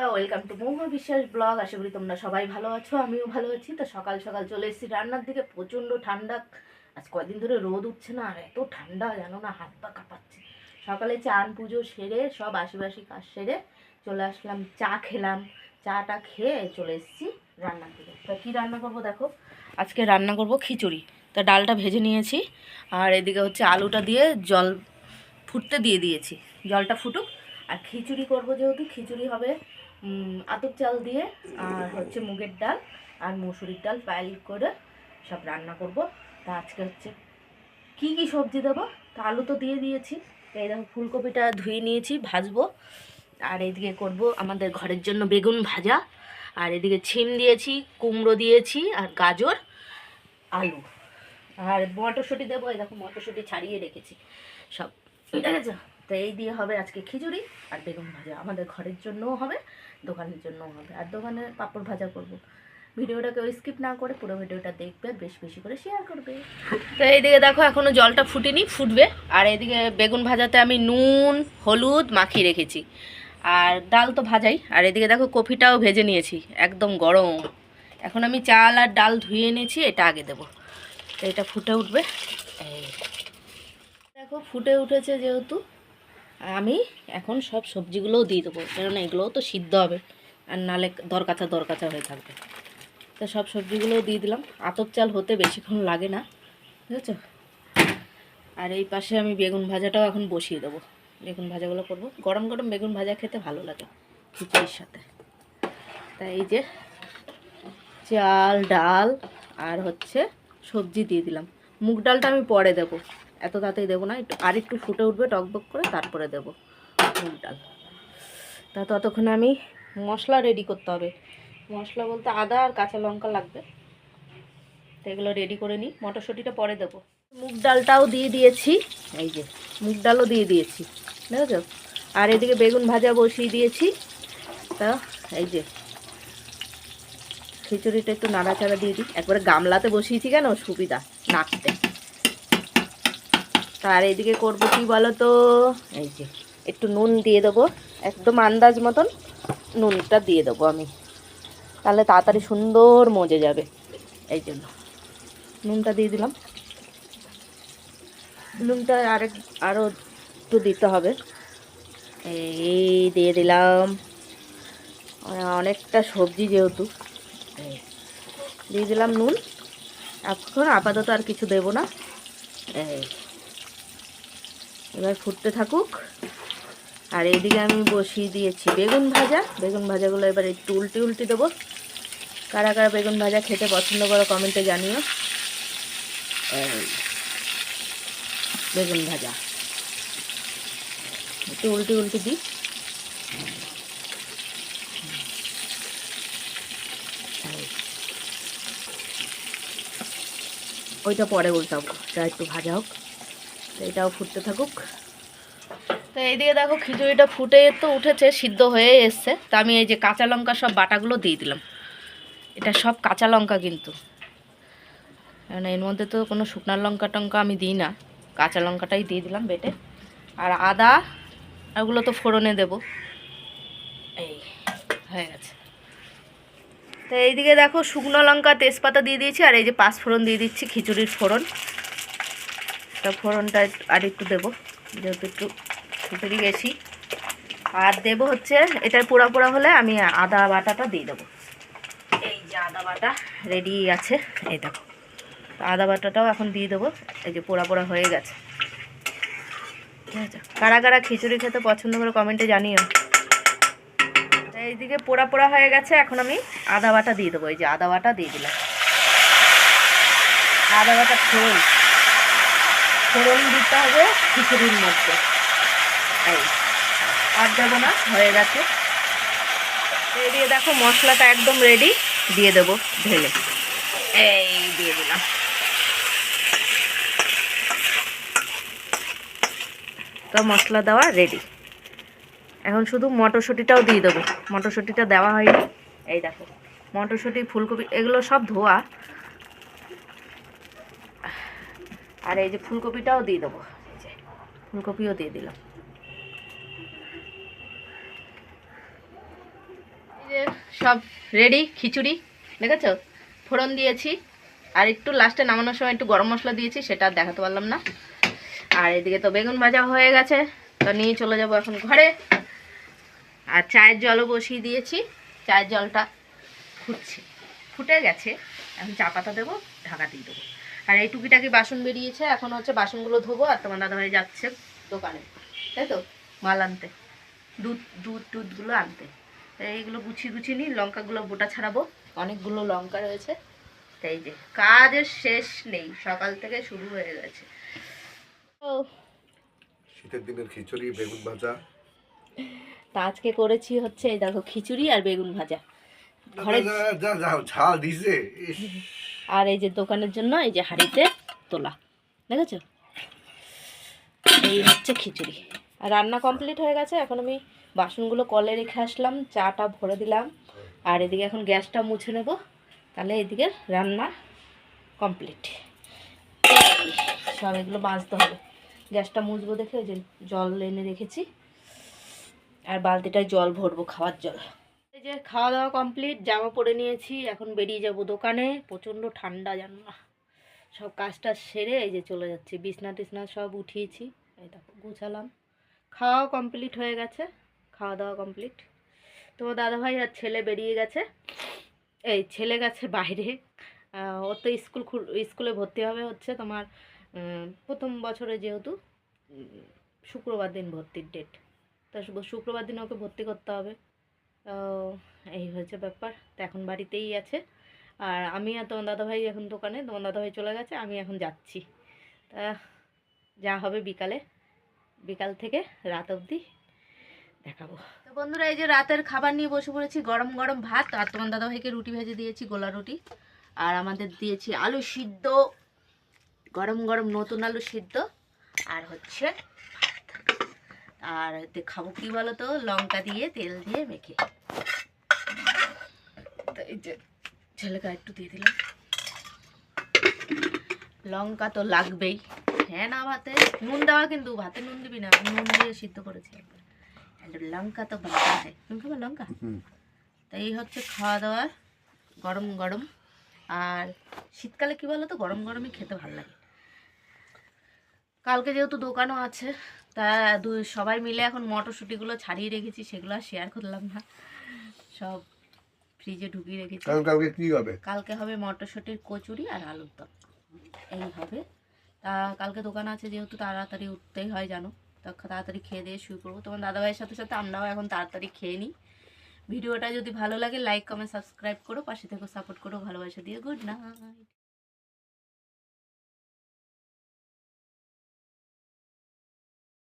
বন্ধুরা welcome to মৌমা বিশ্বাস blog আশা করি তোমরা সবাই ভালো আছো, আমিও ভালো আছি। তো সকাল সকাল চলে এসেছি রান্নার দিকে, প্রচণ্ড ঠান্ডা। আজ কয়দিন ধরে রোদ উঠছে না, আর এত ঠান্ডা, জানো না, হাত পা কাঁপাচ্ছে। সকালে চান পুজো সেরে, সব আশিবাসি কাজ সেরে চলে আসলাম, চা খেলাম। চাটা খেয়ে চলে এসেছি রান্নার দিকে। তো কী রান্না করব দেখো, আজকে রান্না করব খিচুড়ি। তা ডালটা ভেজে নিয়েছি, আর এদিকে হচ্ছে আলুটা দিয়ে জল ফুটতে দিয়ে দিয়েছি। জলটা ফুটুক, আর খিচুড়ি করব যেহেতু, খিচুড়ি হবে আতপ চাল দিয়ে আর হচ্ছে মুগের ডাল আর মুসুরির ডাল পাইল করে সব রান্না করব। তা আজকে হচ্ছে কি কি সবজি দেবো? তা আলু তো দিয়ে দিয়েছি। এই দেখো ফুলকপিটা ধুয়ে নিয়েছি, ভাজবো। আর এদিকে করব আমাদের ঘরের জন্য বেগুন ভাজা। আর এদিকে ছিম দিয়েছি, কুমড়ো দিয়েছি আর গাজর, আলু। আর মটরশুঁটি দেবো, এই দেখো মটরশুঁটি ছাড়িয়ে রেখেছি। সব, ঠিক আছে? তো এই দিয়ে হবে আজকে খিচুড়ি আর বেগুন ভাজা। আমাদের ঘরের জন্যও হবে, দোকানের জন্যও হবে। আর দোকানে পাঁপড় ভাজা করব। ভিডিওটাকে স্কিপ না করে পুরো ভিডিওটা দেখবে আর বেশি বেশি করে শেয়ার করবে। তো এইদিকে দেখো এখনও জলটা ফুটেনি, ফুটবে। আর এইদিকে বেগুন ভাজাতে আমি নুন, হলুদ মাখিয়ে রেখেছি। আর ডাল তো ভাজাই। আর এদিকে দেখো কফিটাও ভেজে নিয়েছি, একদম গরম। এখন আমি চাল আর ডাল ধুয়ে এনেছি, এটা আগে দেবো। এটা ফুটে উঠবে। দেখো, ফুটে উঠেছে যেহেতু। আমি এখন সব সবজিগুলোও দিয়ে দেবো, কেননা এগুলোও তো সিদ্ধ হবে, আর নালে দরকাচা দরকাচা হয়ে থাকবে। তো সব সবজিগুলোও দিয়ে দিলাম, আতপ চাল হতে বেশিক্ষণ লাগে না, বুঝেছ? আর এই পাশে আমি বেগুন ভাজাটাও এখন বসিয়ে দেবো, বেগুন ভাজাগুলো করব। গরম গরম বেগুন ভাজা খেতে ভালো লাগে, খিচুড়ির সাথে। তাই এই যে চাল, ডাল, আর হচ্ছে সবজি দিয়ে দিলাম। মুগ ডালটা আমি পরে দেবো এত তাড়াতাড়ি দেবো না, একটু আর একটু ফুটে উঠবে টকবক করে তারপরে দেবো মুগ ডাল তা ততক্ষণে আমি মশলা রেডি করতে হবে। মশলা বলতে আদা আর কাঁচা লঙ্কা লাগবে। তো এগুলো রেডি করে নিই। মটরশুঁটিটা পরে দেবো। মুগ ডালটাও দিয়ে দিয়েছি। এই যে, মুগ ডালও দিয়ে দিয়েছি। দেখেছ আর এদিকে বেগুন ভাজা বসিয়ে দিয়েছি। তা এই যে, খিচুড়িটা একটু নাড়াচাড়া দিয়ে দিই। একবারে গামলাতে বসিয়েছি কেন, সুবিধা, নাড়তে। তার এদিকে করব কি বলো তো এই যে, একটু নুন দিয়ে দেবো, একদম আন্দাজ মতন নুনটা দিয়ে দেবো আমি। তাহলে তাড়াতাড়ি সুন্দর মজে যাবে। এই জন্য নুনটা দিয়ে দিলাম। নুনটা আরেক আরও একটু দিতে হবে। এই দিয়ে দিলাম। অনেকটা সবজি যেহেতু দিয়ে দিলাম নুন। এখন আপাতত আর কিছু দেব না। এই এবার ফুটতে থাকুক। আর এইদিকে আমি বসিয়ে দিয়েছি বেগুন ভাজা। বেগুন ভাজাগুলো এবার একটু উল্টি উল্টি দেবো। কারা কারা বেগুন ভাজা খেতে পছন্দ করো কমেন্টে জানিও। বেগুন ভাজা। একটু উল্টি উল্টি দিই। ওইটা পরে উল্টাবো, যা একটু ভাজা হোক। এটাও ফুটতে থাকুক। তো এইদিকে দেখো খিচুড়িটা ফুটে তো উঠেছে, সিদ্ধ হয়ে এসছে। তা আমি এই যে কাঁচা লঙ্কা সব বাটাগুলো দিয়ে দিলাম। এটা সব কাঁচা লঙ্কা কিন্তু। কারণ এর মধ্যে তো কোনো শুকনো লঙ্কা টঙ্কা আমি দিই না। কাঁচা লঙ্কাটাই দিয়ে দিলাম বেটে। আর আদা, ওগুলো তো ফোড়নে দেব। এই, হয়ে গেছে। তো এইদিকে দেখো শুকনো লঙ্কা তেজপাতা দিয়ে দিয়েছি, আর এই যে পাঁচ ফোড়ন দিয়ে দিচ্ছি খিচুড়ির ফোড়ন। তা ফোড়নটা আর একটু দেবো, যেহেতু একটু খিচুড়ি বেশি আর দেবো হচ্ছে এটার পোড়া পোড়া হলে আমি আদা বাটাটা দিয়ে দেবো। এই যে আদা বাটা রেডি আছে, এই দেখো। আদা বাটাটাও এখন দিয়ে দেবো, এই যে পোড়া পোড়া হয়ে গেছে। কারা কারা খিচুড়ি খেতে পছন্দ করে কমেন্টে জানিও। এইদিকে পোড়া পোড়া হয়ে গেছে, এখন আমি আদা বাটা দিয়ে দেবো। এই যে আদা বাটা দিয়ে দিলাম। আদা বাটা ফোড়ন। ফোড়ন দিতে হবে খিচুড়ির মধ্যে। এই, আর দেবো না, হয়ে গেছে। দিয়ে দেখো মশলাটা একদম রেডি দিয়ে দেবো ঢেলে। এই, দিয়ে দিলাম। তো মশলা দেওয়া রেডি এখন শুধু মটরশুঁটিটাও দিয়ে দেবো। মটরশুঁটিটা দেওয়া হয়নি। এই দেখো, মটরশুঁটি, ফুলকপি, এগুলো সব ধোয়া। আর এই যে ফুলকপিটাও দিয়ে দেবো। ফুলকপিও দিয়ে দিলাম। সব রেডি খিচুড়ি, দেখেছ? ফোড়ন দিয়েছি। আর একটু লাস্টে নামানোর সময় একটু গরম মশলা দিয়েছি, সেটা দেখাতে পারলাম না। আর এদিকে তো বেগুন ভাজা হয়ে গেছে, তো নিয়ে চলে যাব এখন ঘরে। আর চায়ের জলও বসিয়ে দিয়েছি, চায়ের জলটা ফুটছে। ফুটে গেছে, এখন চা পাতা দেবো, ঢাকা দিয়ে দেবো। আর এই টুকিটাকি বাসন বেরিয়েছে এখন হচ্ছে বাসনগুলো ধোবো আর তোমার দাদাভাই যাচ্ছে দোকানে তাই তো? মাল আনতে দুধ দুধ টুধগুলো আনতে। এইগুলো গুছিয়ে গুছিয়ে নিই লঙ্কাগুলো বোটা ছাড়াবো অনেকগুলো লঙ্কা রয়েছে। তাই যে কাজের শেষ নেই সকাল থেকে শুরু হয়ে গেছে। শীতের দিনের খিচুড়ি বেগুন ভাজা। তা আজকে করেছি হচ্ছে এই দেখো খিচুড়ি আর বেগুন ভাজা। ঘরে যা ঝাল দিছে আর এই যে দোকানের জন্য এই যে হাঁড়িতে তোলা। দেখেছ? এই হচ্ছে খিচুড়ি। আর রান্না কমপ্লিট হয়ে গেছে, এখন আমি বাসনগুলো কলে রেখে আসলাম, চাটা ভরে দিলাম। আর এদিকে এখন গ্যাসটা মুছে নেব, তাহলে এদিকে রান্না কমপ্লিট সব এগুলো বাঁচতে হবে। গ্যাসটা মুছবো দেখে ওই যে জল এনে রেখেছি। আর বালতিটায় জল ভরবো খাওয়ার জল। এই যে খাওয়া দাওয়া কমপ্লিট জামা পরে নিয়েছি, এখন বেরিয়ে যাব দোকানে। প্রচণ্ড ঠান্ডা জানো না। সব কাজটা সেরে এই যে চলে যাচ্ছি, বিছনা টিছনা সব উঠিয়েছি। এই দেখো, গুছালাম। খাওয়া কমপ্লিট হয়ে গেছে খাওয়া দাওয়া কমপ্লিট তোমার দাদাভাই আর ছেলে বেরিয়ে গেছে। এই ছেলে গেছে বাইরে। ওর তো স্কুল স্কুলে ভর্তি হবে হচ্ছে তোমার প্রথম বছরে যেহেতু শুক্রবার দিন ভর্তির ডেট তো শুক্রবার দিন ওকে ভর্তি করতে হবে। তো এই হয়েছে ব্যাপার। তো এখন বাড়িতেই আছে। আর আমি আর তোমার দাদাভাই এখন দোকানে, তোমার দাদাভাই চলে গেছে, আমি এখন যাচ্ছি। তা যা হবে বিকালে, বিকাল থেকে রাত অবধি দেখাবো। তো বন্ধুরা, এই যে রাতের খাবার নিয়ে বসে পড়েছি, গরম গরম ভাত, আর তোমার দাদাভাইকে রুটি ভেজে দিয়েছি, গোলা রুটি। আর আমাদের দিয়েছি আলু সিদ্ধ, গরম গরম নতুন আলু সিদ্ধ, আর হচ্ছে আর খাব কি বলো তো লঙ্কা দিয়ে তেল দিয়ে মেখে। এই যে ছেলেকে একটু দিয়ে দিলাম। লঙ্কা তো লাগবেই। হ্যাঁ না ভাতে? নুন দেওয়া কিন্তু ভাতে নুন দিবি না। নুন দিয়ে সিদ্ধ করেছি লঙ্কা তো বাটা হয় তুমি খাবে লঙ্কা? তাই এই হচ্ছে খাওয়া দাওয়ার গরম গরম। আর শীতকালে কি বলো তো গরম গরমই খেতে ভালো লাগে। কালকে যেহেতু দোকানও আছে তা দু সবাই মিলে এখন মটরশুঁটিগুলো ছাড়িয়ে রেখেছি সেগুলো আর শেয়ার করলাম না। সব ফ্রিজে ঢুকিয়ে রেখেছি। কালকে কি হবে? কালকে হবে মটরশুঁটির কচুরি আর আলুর দম। এই হবে। তা কালকে দোকান আছে যেহেতু তাড়াতাড়ি উঠতেই হয় জানো? তা তাড়াতাড়ি খেয়ে দিয়ে শুরু করব তোমার দাদাভাইয়ের সাথে সাথে আমরাও এখন তাড়াতাড়ি খেয়ে নিই। ভিডিওটা যদি ভালো লাগে লাইক কমেন্ট সাবস্ক্রাইব করো পাশে থেকে সাপোর্ট করো। ভালোবাসা দিয়ে গুড নাইট